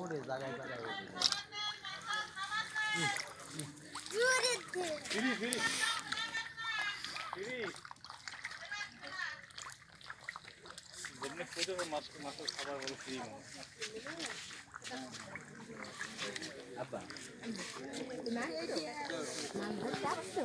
ওরে জায়গায় জায়গায় ফিরি ফিরি ফিরি। যেমনি খেতে হবে মাছ মাছের খাবার বলো ফ্রি আব্বা। আচ্ছা।